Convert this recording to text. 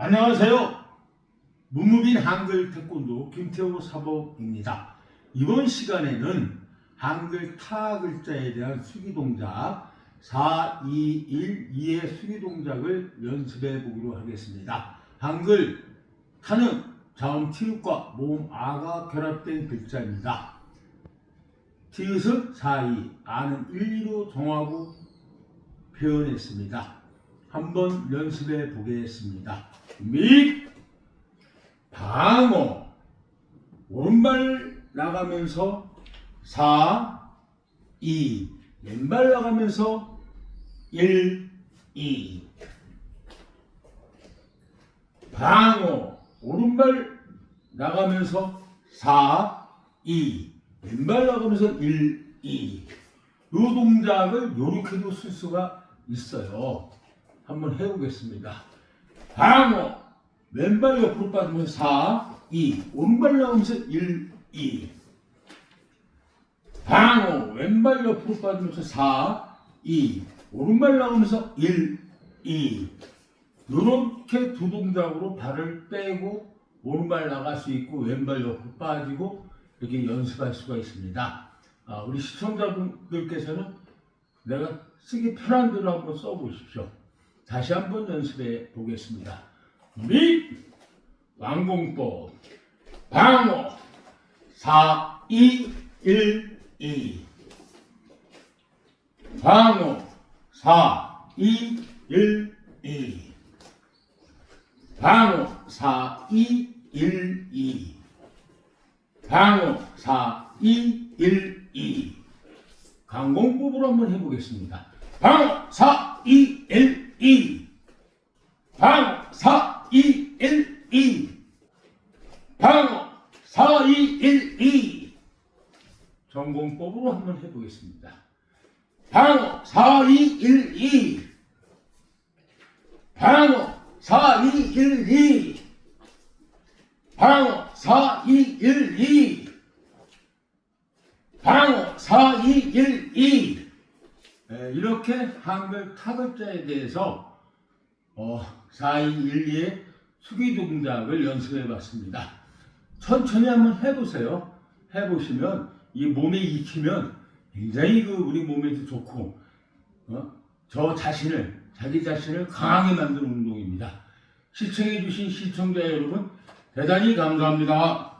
안녕하세요. 무무빈 한글 태권도 김태호 사범입니다. 이번 시간에는 한글 타 글자에 대한 수기 동작 4, 2, 1, 2의 수기 동작을 연습해 보기로 하겠습니다. 한글 타는 자음 티읕과 모음 아가 결합된 글자입니다. 티읕은 4, 2, 아는 1, 2로 정하고 표현했습니다. 한번 연습해 보겠습니다. 및 방어. 오른발 나가면서 4 2 왼발 나가면서 1 2 방어. 오른발 나가면서 4 2 왼발 나가면서 1 2 이 동작을 이렇게도 쓸 수가 있어요. 한번 해보겠습니다. 방어 왼발 옆으로 빠지면서 4, 2 오른발 나오면서 1, 2 방어 왼발 옆으로 빠지면서 4, 2 오른발 나오면서 1, 2 이렇게 두 동작으로 발을 빼고 오른발 나갈 수 있고 왼발 옆으로 빠지고 이렇게 연습할 수가 있습니다. 아, 우리 시청자분들께서는 내가 쓰기 편한 대로 한번 써보십시오. 다시 한번 연습해 보겠습니다. 및 왕공법 방어 4 2 1 2 방어 4 2 1 2 방어 4 2 1 2 방어 4 2 1 2 강공법으로 한번 해보겠습니다. 방어 4 2 1 2 방어 4 2 1 2 방어 4 2 1 2 전공법으로 한번 해보겠습니다. 방어 4 2 1 2 방어 4 2 1 2 방어 4 2 1 2 방어 4 2 1 2 에, 이렇게 한글 타글자에 대해서 어, 4, 2, 1, 2의 수기 동작을 연습해 봤습니다. 천천히 한번 해보세요. 해보시면 이 몸에 익히면 굉장히 그 우리 몸에도 좋고 어? 저 자신을 자기 자신을 강하게 만드는 운동입니다. 시청해 주신 시청자 여러분 대단히 감사합니다.